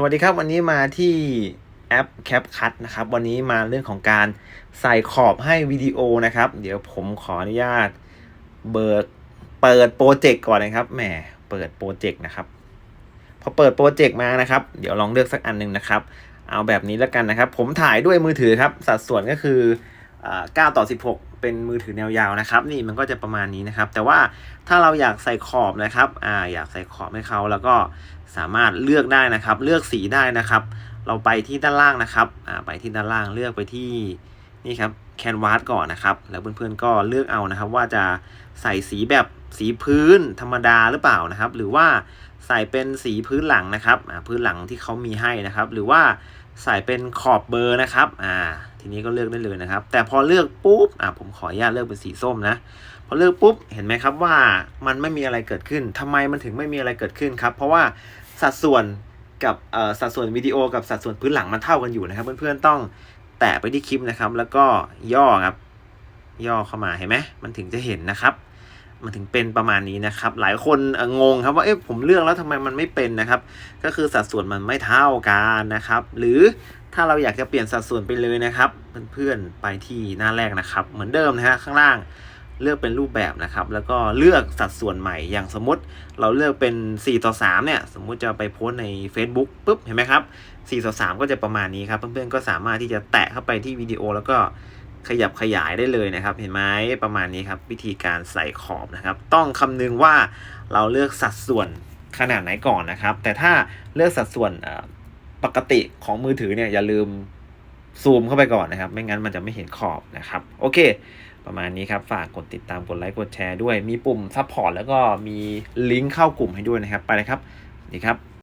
สวัสดีครับวันนี้มาที่แอป CapCut นะครับ วันนี้มาเรื่องของการใส่ขอบให้วิดีโอนะครับ เดี๋ยวผมขออนุญาตเบิดเปิดโปรเจกต์ก่อนนะครับแหมเปิดโปรเจกต์นะครับ พอเปิดโปรเจกต์มานะครับ เดี๋ยวลองเลือกสักอันหนึ่งนะครับ เอาแบบนี้แล้วกันนะครับ ผมถ่ายด้วยมือถือครับ สัดส่วนก็คือ9ต่อ 16 เป็นมือถือแนวยาวนะครับ นี่มันก็จะประมาณนี้นะครับ แต่ว่าถ้าเราอยากใส่ขอบนะครับอ่าอยากใส่ขอบให้เขาแล้วก็สามารถเลือกได้นะครับ เลือกสีได้นะครับ เราไปที่ด้านล่างนะครับอ่าไปที่ด้านล่างเลือกไปที่นี่ครับแคนวาสก่อนนะครับ แล้วเพื่อนๆก็เลือกเอานะครับ ว่าจะใส่สีแบบสีพื้นธรรมดาหรือเปล่านะครับ หรือว่าใส่เป็นสีพื้นหลังนะครับพื้นหลังที่เขามีให้นะครับ หรือว่า ใส่เป็นขอบเบอร์นะครับ อ่า ทีนี้ก็เลือกได้เลยนะครับ แต่พอเลือกปุ๊บ อ่าผมขออนุญาตเลือกเป็นสีส้มนะ พอเลือกปุ๊บ เห็นไหมครับว่ามันไม่มีอะไรเกิดขึ้นทำไมมันถึงไม่มีอะไรเกิดขึ้นครับ เพราะว่าสัดส่วนกับเอ่อสัดส่วนวิดีโอกับสัดส่วนพื้นหลังมันเท่ากันอยู่นะครับ เพื่อนๆต้องแตะไปที่คลิปนะครับ แล้วก็ย่อครับ ย่อเข้ามาเห็นไหมมันถึงจะเห็นนะครับ มันถึงเป็นประมาณนี้นะครับ หลายคนงงครับว่าเอ๊ะผมเลือกแล้วทำไมมันไม่เป็นนะครับ ก็คือสัดส่วนมันไม่เท่ากันนะครับ หรือถ้าเราอยากจะเปลี่ยนสัดส่วนไปเลยนะครับเพื่อนๆไปที่หน้าแรกนะครับ เหมือนเดิมนะฮะข้างล่างเลือกเป็นรูปแบบนะครับ แล้วก็เลือกสัดส่วนใหม่อย่างสมมติเราเลือกเป็น 4 ต่อ 3 เนี่ย สมมุติจะไปโพสใน Facebook ปุ๊บเห็นไหมครับ 4 ต่อ 3 ก็จะประมาณนี้ครับ เพื่อนๆก็สามารถที่จะแตะเข้าไปที่วิดีโอแล้วก็ ขยับขยายได้เลยนะครับ เห็นไหมประมาณนี้ครับวิธีการใส่ขอบนะครับ ต้องคำนึงว่าเราเลือกสัดส่วนขนาดไหนก่อนนะครับ แต่ถ้าเลือกสัดส่วนปกติของมือถือเนี่ยอย่าลืมซูมเข้าไปก่อนนะครับ ไม่งั้นมันจะไม่เห็นขอบนะครับ โอเค ประมาณนี้ครับ ฝากกดติดตามกดไลค์กดแชร์ด้วย มีปุ่มซัพพอร์ตแล้วก็มีลิงก์เข้ากลุ่มให้ด้วยนะครับ ไปเลยครับสวัสดีครับ